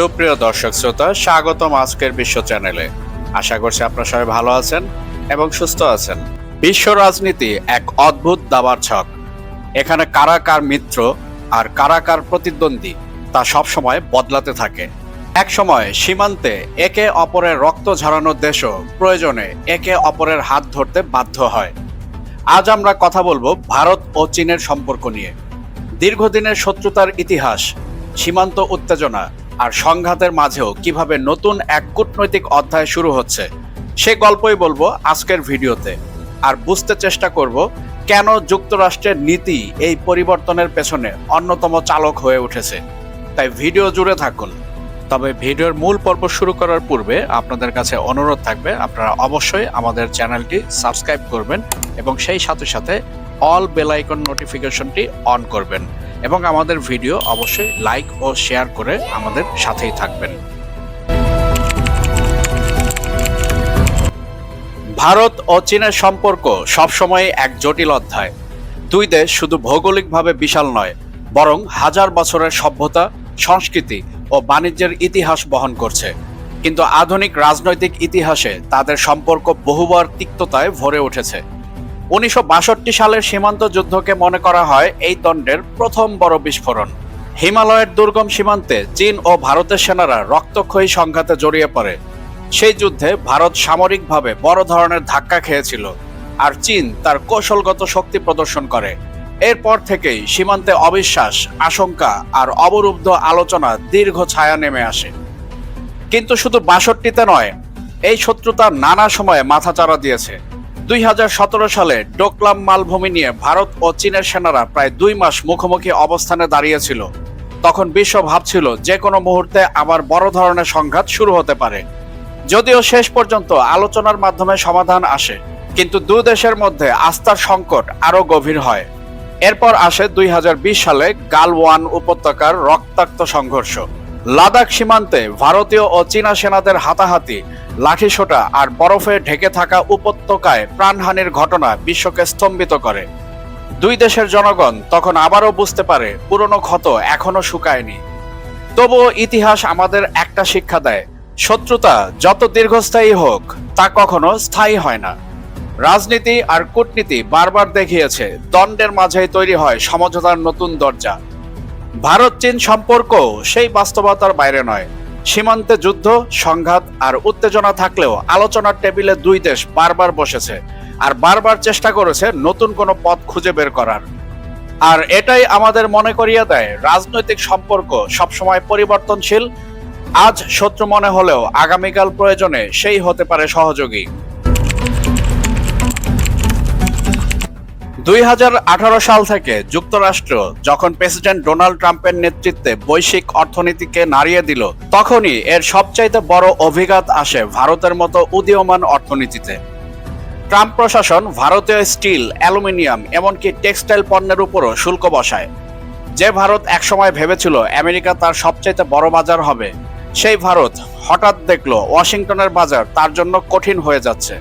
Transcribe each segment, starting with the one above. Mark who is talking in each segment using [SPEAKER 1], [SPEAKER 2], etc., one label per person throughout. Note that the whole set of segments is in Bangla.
[SPEAKER 1] সুপ্রিয় দর্শক শ্রোতা, স্বাগতম আজকের বিশ্ব চ্যানেলে। আশা করছি আপনারা সবাই ভালো আছেন এবং সুস্থ আছেন। বিশ্ব রাজনীতি এক অদ্ভুত দাবার ছক। এখানে কারা কার মিত্র আর কারা কার প্রতিদ্বন্দ্বী তা সবসময় বদলাতে থাকে। এক সময় সীমান্তে একে অপরের রক্ত ঝরানোর দেশও প্রয়োজনে একে অপরের হাত ধরতে বাধ্য হয়। আজ আমরা কথা বলব ভারত ও চীনের সম্পর্ক নিয়ে। দীর্ঘদিনের শত্রুতার ইতিহাস, সীমান্ত উত্তেজনা আর সংঘাতের মাঝেও কীভাবে নতুন এক কূটনৈতিক অধ্যায় শুরু হচ্ছে, সে গল্পই বলব আজকের ভিডিওতে। আর বুঝতে চেষ্টা করব, কেন যুক্তরাষ্ট্রের নীতি এই পরিবর্তনের পেছনে অন্যতম চালক হয়ে উঠেছে। তাই ভিডিও জুড়ে থাকুন। তবে ভিডিওর মূল পর্ব শুরু করার পূর্বে আপনাদের কাছে অনুরোধ থাকবে, আপনারা অবশ্যই আমাদের চ্যানেলটি সাবস্ক্রাইব করবেন এবং সেই সাথে সাথে অল বেল আইকন নোটিফিকেশনটি অন করবেন এবং আমাদের ভিডিও অবশ্যই লাইক ও শেয়ার করে আমাদের সাথেই থাকবেন। ভারত ও চীনের সম্পর্ক সবসময় এক জটিল অধ্যায়। দুই দেশ শুধু ভৌগোলিকভাবে বিশাল নয়, বরং হাজার বছরের সভ্যতা, সংস্কৃতি ও বাণিজ্যের ইতিহাস বহন করছে। কিন্তু আধুনিক রাজনৈতিক ইতিহাসে তাদের সম্পর্ক বহুবার তিক্ততায় ভরে উঠেছে। উনিশশো বাষট্টি সালের সীমান্ত যুদ্ধকে মনে করা হয় এই দণ্ডের প্রথম বড় বিস্ফোরণ। হিমালয়ের দুর্গম সীমান্তে চীন ও ভারতের সেনারা রক্তক্ষয়ী সংঘাতে জড়িয়ে পড়ে। সেই যুদ্ধে ভারত সামরিকভাবে বড় ধরনের ধাক্কা খেয়েছিল আর চীন তার কৌশলগত শক্তি প্রদর্শন করে। এরপর থেকেই সীমান্তে অবিশ্বাস, আশঙ্কা আর অবরুদ্ধ আলোচনা দীর্ঘ ছায়া নেমে আসে। কিন্তু শুধু বাষট্টিতে নয়, এই শত্রুতা নানা সময়ে মাথাচাড়া দিয়েছে। দুই সালে ডোকলাম মালভূমি নিয়ে ভারত ও চীনের সেনারা প্রায় দুই মাস মুখোমুখি অবস্থানে দাঁড়িয়েছিল। তখন বিশ্ব ভাবছিল যে কোনো মুহূর্তে আবার বড় ধরনের সংঘাত শুরু হতে পারে। যদিও শেষ পর্যন্ত আলোচনার মাধ্যমে সমাধান আসে, কিন্তু দু দেশের মধ্যে আস্থার সংকট আরও গভীর হয়। এরপর আসে দুই হাজার বিশ সালে গালওয়ান উপত্যকার রক্তাক্ত সংঘর্ষ। লাদাখ সীমান্তে ভারতীয় ও চীনা সেনাদের হাতাহাতি লাঠিসোঁটা আর বরফে ঢেকে থাকা উপত্যকায় প্রাণহানির ঘটনা বিশ্বকে স্তম্ভিত করে। দুই দেশের জনগণ তখন আবারও বুঝতে পারে পুরনো ক্ষত এখনও শুকায়নি। তবুও ইতিহাস আমাদের একটা শিক্ষা দেয়, শত্রুতা যত দীর্ঘস্থায়ী হোক, তা কখনো স্থায়ী হয় না। রাজনীতি আর কূটনীতি বারবার দেখিয়েছে দণ্ডের মাঝেই তৈরি হয় সমঝোতার নতুন দরজা। ভারত চীন সম্পর্ক সেই বাস্তবতার বাইরে নয়। সীমান্তে যুদ্ধ, সংঘাত আর উত্তেজনা থাকলেও আলোচনার টেবিলে দুই দেশ বারবার বসেছে আর বারবার চেষ্টা করেছে নতুন কোনো পথ খুঁজে বের করার। আর এটাই আমাদের মনে করিয়ে দেয়, রাজনৈতিক সম্পর্ক সবসময় পরিবর্তনশীল। আজ শত্রু মনে হলেও আগামীকাল প্রয়োজনে সেই হতে পারে সহযোগী। দুই হাজার আঠারো সাল থেকে যুক্তরাষ্ট্র যখন প্রেসিডেন্ট ডোনাল্ড ট্রাম্পের নেতৃত্বে বৈশ্বিক অর্থনীতিকে নাড়িয়ে দিল, তখনই এর সবচাইতে বড় অভিঘাত আসে ভারতের মতো উদীয়মান অর্থনীতিতে। ট্রাম্প প্রশাসন ভারতীয় স্টিল, অ্যালুমিনিয়াম, এমনকি টেক্সটাইল পণ্যের উপরও শুল্ক বসায়। যে ভারত একসময় ভেবেছিল আমেরিকা তার সবচাইতে বড় বাজার হবে, সেই ভারত হঠাৎ দেখল ওয়াশিংটনের বাজার তার জন্য কঠিন হয়ে যাচ্ছে।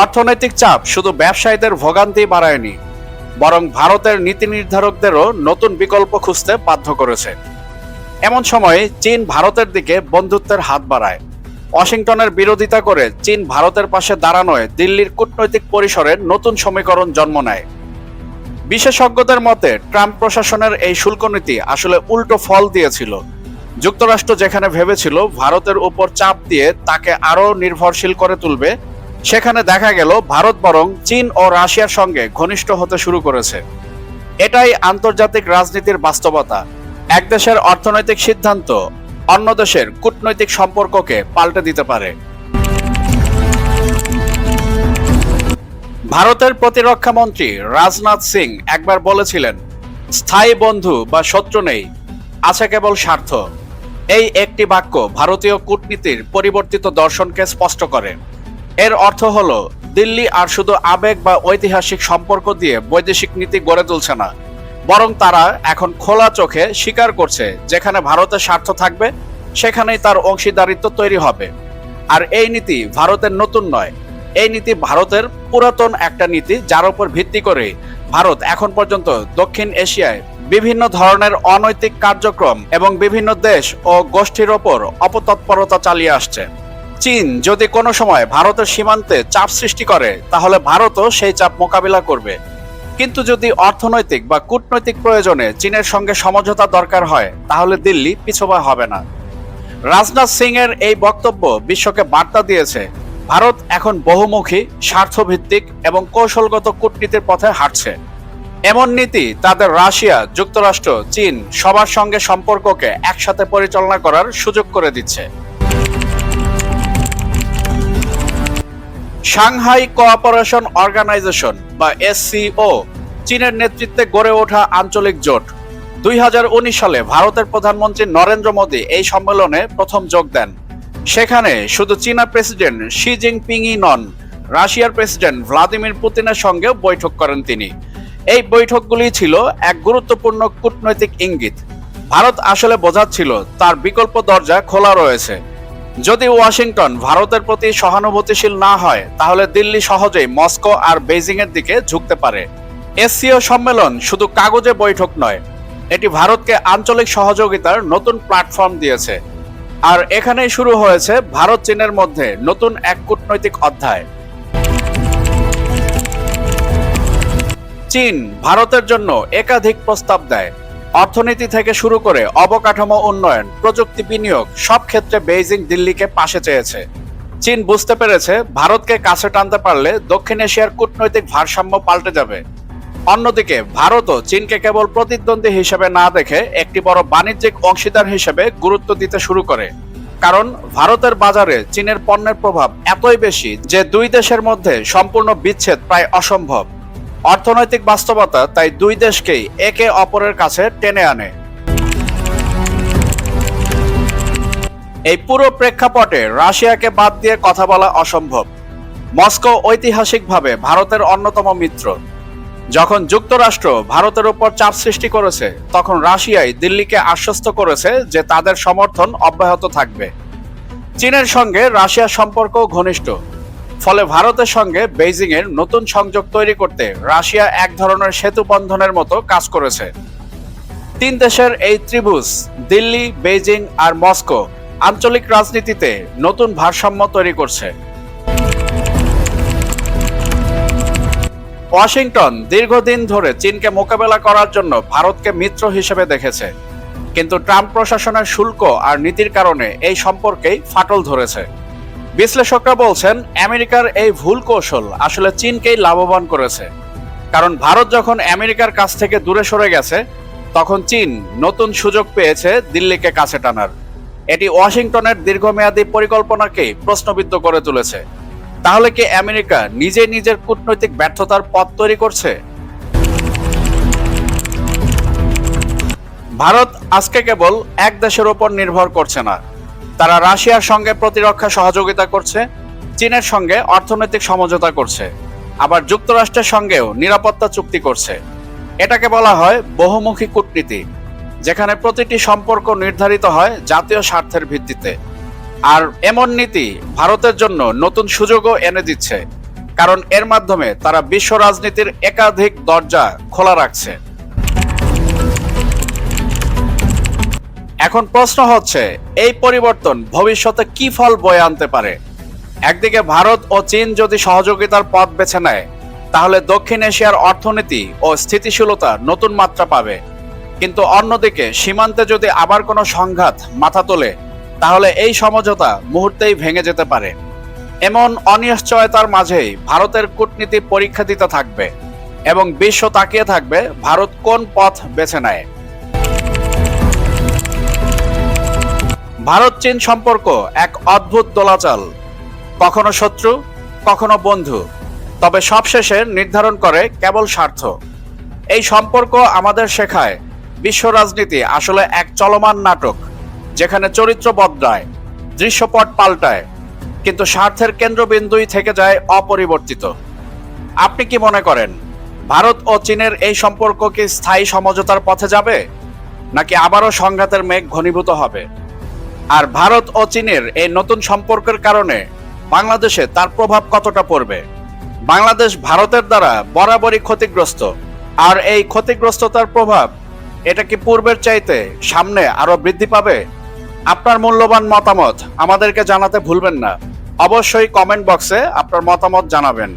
[SPEAKER 1] অর্থনৈতিক চাপ শুধু ব্যবসায়ীদের ভোগান্তি বাড়ায়নি, বরং ভারতের নীতি নির্ধারকদেরও নতুন বিকল্প খুঁজতে বাধ্য করেছে। এমন সময়ে চীন ভারতের দিকে বন্ধুত্বের হাত বাড়ায়। ওয়াশিংটনের বিরোধিতা করে চীন ভারতের পাশে দাঁড়ানোয় দিল্লির কূটনৈতিক পরিসরে নতুন সমীকরণ জন্ম নেয়। বিশেষজ্ঞদের মতে, ট্রাম্প প্রশাসনের এই শুল্ক নীতি আসলে উল্টো ফল দিয়েছিল। যুক্তরাষ্ট্র যেখানে ভেবেছিল ভারতের উপর চাপ দিয়ে তাকে আরও নির্ভরশীল করে তুলবে সেখানে দেখা গেল ভারত বরং চীন ও রাশিয়ার সঙ্গে ঘনিষ্ঠ হতে শুরু করেছে। এটাই আন্তর্জাতিক রাজনীতির বাস্তবতা। এক দেশের অর্থনৈতিক সিদ্ধান্ত অন্য দেশের কূটনৈতিক সম্পর্ককে পাল্টে দিতে পারে। ভারতের প্রতিরক্ষা মন্ত্রী রাজনাথ সিং একবার বলেছিলেন, স্থায়ী বন্ধু বা শত্রু নেই, আছে কেবল স্বার্থ। এই একটি বাক্য ভারতীয় কূটনীতির পরিবর্তিত দর্শনকে স্পষ্ট করে। এর অর্থ হলো, দিল্লি আর শুধু আবেগ বা ঐতিহাসিক সম্পর্ক দিয়ে বৈদেশিক নীতি গড়ে তুলছে না, বরং তারা এখন খোলা চোখে স্বীকার করছে, যেখানে ভারতের স্বার্থ থাকবে, সেখানেই তার অংশীদারিত্ব তৈরি হবে। আর এই নীতি ভারতের নতুন নয়, এই নীতি ভারতের পুরাতন একটা নীতি যার উপর ভিত্তি করে ভারত এখন পর্যন্ত দক্ষিণ এশিয়ায় বিভিন্ন ধরনের অনৈতিক কার্যক্রম এবং বিভিন্ন দেশ ও গোষ্ঠীর ওপর অপতৎপরতা চালিয়ে আসছে। চীন যদি কোনো সময় ভারতের সীমান্তে চাপ সৃষ্টি করে, তাহলে ভারতও সেই চাপ মোকাবিলা করবে। কিন্তু যদি অর্থনৈতিক বা কূটনৈতিক প্রয়োজনে চীনের সঙ্গে সমঝোতা দরকার হয়, তাহলে দিল্লি পিছপা হবে না। রাজনাথ সিং এর এই বক্তব্য বিশ্বকে বার্তা দিয়েছে, ভারত এখন বহুমুখী, স্বার্থভিত্তিক এবং কৌশলগত কূটনীতির পথে হাঁটছে। এমন নীতি তাদের রাশিয়া, যুক্তরাষ্ট্র, চীন সবার সঙ্গে সম্পর্ককে একসাথে পরিচালনা করার সুযোগ করে দিচ্ছে। সাংহাই কোঅপারেশন অর্গানাইজেশন বা এসসিও, চীনের নেতৃত্বে গড়ে ওঠা আঞ্চলিক জোট। দুই হাজার উনিশ সালে ভারতের প্রধানমন্ত্রী নরেন্দ্র মোদী এই সম্মেলনে প্রথম যোগ দেন। সেখানে শুধু চীনা প্রেসিডেন্ট শি জিনপিংই নন, রাশিয়ার প্রেসিডেন্ট ভ্লাদিমির পুতিনের সঙ্গেও বৈঠক করেন তিনি। এই বৈঠকগুলি ছিল এক গুরুত্বপূর্ণ কূটনৈতিক ইঙ্গিত। ভারত আসলে বোঝাচ্ছিল তার বিকল্প দরজা খোলা রয়েছে। যদি ওয়াশিংটন ভারতের প্রতি সহানুভূতিশীল না হয়, তাহলে দিল্লি সহজেই মস্কো আর বেজিং এর দিকে ঝুঁকতে পারে। এসসিও সম্মেলন শুধু কাগজে বৈঠক নয়, এটি ভারতকে আঞ্চলিক সহযোগিতার নতুন প্ল্যাটফর্ম দিয়েছে। আর এখানেই শুরু হয়েছে ভারত চীনের মধ্যে নতুন এক কূটনৈতিক অধ্যায়। চীন ভারতের জন্য একাধিক প্রস্তাব দেয়। অর্থনীতি থেকে শুরু করে অবকাঠামো উন্নয়ন, প্রযুক্তি বিনিয়োগ, সব ক্ষেত্রে বেইজিং দিল্লিকে পাশে চেয়েছে। চীন বুঝতে পেরেছে ভারতকে কাছে টানতে পারলে দক্ষিণ এশিয়ার কূটনৈতিক ভারসাম্য পাল্টে যাবে। অন্যদিকে, ভারতও চীনকে কেবল প্রতিদ্বন্দ্বী হিসেবে না দেখে একটি বড় বাণিজ্যিক অংশীদার হিসেবে গুরুত্ব দিতে শুরু করে। কারণ, ভারতের বাজারে চীনের পণ্যের প্রভাব এতই বেশি যে দুই দেশের মধ্যে সম্পূর্ণ বিচ্ছেদ প্রায় অসম্ভব। অর্থনৈতিক বাস্তবতা তাই দুই দেশকেই একে অপরের কাছে টেনে আনে। এই পুরো প্রেক্ষাপটে রাশিয়াকে বাদ দিয়ে কথা বলা অসম্ভব। মস্কো ঐতিহাসিকভাবে ভারতের অন্যতম মিত্র। যখন যুক্তরাষ্ট্র ভারতের উপর চাপ সৃষ্টি করেছে, তখন রাশিয়াই দিল্লিকে আশ্বস্ত করেছে যে তাদের সমর্থন অব্যাহত থাকবে। চীনের সঙ্গে রাশিয়ার সম্পর্ক ঘনিষ্ঠ। ফলে ভারতের সঙ্গে বেইজিং এর নতুন সংযোগ তৈরি করতে রাশিয়া এক ধরনের সেতু বন্ধনের মতো কাজ করেছে। তিন দেশের এই ত্রিভুজ, দিল্লি, বেইজিং আর মস্কো, আঞ্চলিক রাজনীতিতে নতুন ভারসাম্য তৈরি করছে। ওয়াশিংটন দীর্ঘদিন ধরে চীনকে মোকাবেলা করার জন্য ভারতকে মিত্র হিসেবে দেখেছে। কিন্তু ট্রাম্প প্রশাসনের শুল্ক আর নীতির কারণে এই সম্পর্কেই ফাটল ধরেছে। বিশ্লেষকরা বলছেন, আমেরিকার এই ভুল কৌশল আসলে চীনকেই লাভবান করেছে। কারণ ভারত যখন আমেরিকার কাছ থেকে দূরে সরে গেছে, তখন চীন নতুন সুযোগ পেয়েছে দিল্লিকে কাছে টানার। এটি ওয়াশিংটনের দীর্ঘমেয়াদী পরিকল্পনাকে প্রশ্নবিদ্ধ করে তুলেছে। তাহলে কি আমেরিকা নিজে নিজের কূটনৈতিক ব্যর্থতার পথ তৈরি করছে? ভারত আজকে কেবল এক দেশের ওপর নির্ভর করছে না তারা রাশিয়ার সঙ্গে প্রতিরক্ষা সহযোগিতা করছে, চীনের সঙ্গে অর্থনৈতিক সমঝোতা করছে, আবার যুক্তরাষ্ট্রের সঙ্গেও নিরাপত্তা চুক্তি করছে। এটাকে বলা হয় বহুমুখী কূটনীতি, যেখানে প্রতিটি সম্পর্ক নির্ধারিত হয় জাতীয় স্বার্থের ভিত্তিতে। আর এমন নীতি ভারতের জন্য নতুন সুযোগও এনে দিচ্ছে, কারণ এর মাধ্যমে তারা বিশ্ব রাজনীতির একাধিক দরজা খোলা রাখছে। এখন প্রশ্ন হচ্ছে, এই পরিবর্তন ভবিষ্যতে কি ফল বয়ে আনতে পারে? একদিকে ভারত ও চীন যদি সহযোগিতার পথ বেছে নেয়, তাহলে দক্ষিণ এশিয়ার অর্থনীতি ও স্থিতিশীলতা নতুন মাত্রা পাবে। কিন্তু অন্যদিকে, সীমান্তে যদি আবার কোনো সংঘাত মাথা তোলে, তাহলে এই সমঝোতা মুহূর্তেই ভেঙে যেতে পারে। এমন অনিশ্চয়তার মাঝেই ভারতের কূটনীতি পরীক্ষা দিতে থাকবে এবং বিশ্ব তাকিয়ে থাকবে ভারত কোন পথ বেছে নেয়। ভারত চীন সম্পর্ক এক অদ্ভুত দোলাচাল। কখনো শত্রু, কখনো বন্ধু, তবে সবশেষে নির্ধারণ করে কেবল স্বার্থ। এই সম্পর্ক আমাদের শেখায় বিশ্ব রাজনীতি আসলে এক চলমান নাটক, যেখানে চরিত্র বদলায়, দৃশ্যপট পাল্টায়, কিন্তু স্বার্থের কেন্দ্রবিন্দুই থেকে যায় অপরিবর্তিত। আপনি কি মনে করেন, ভারত ও চীনের এই সম্পর্ক কি স্থায়ী সমঝোতার পথে যাবে, নাকি আবারও সংঘাতের মেঘ ঘনীভূত হবে? আর ভারত ও চীনের এই নতুন সম্পর্কের কারণে বাংলাদেশে তার প্রভাব কতটা পড়বে? বাংলাদেশ ভারতের দ্বারা বরাবরই ক্ষতিগ্রস্ত। আর এই ক্ষতিগ্রস্ততার প্রভাব, এটা কি পূর্বের চাইতে সামনে আরও বৃদ্ধি পাবে? আপনার মূল্যবান মতামত আমাদেরকে জানাতে ভুলবেন না। অবশ্যই কমেন্ট বক্সে আপনার মতামত জানাবেন।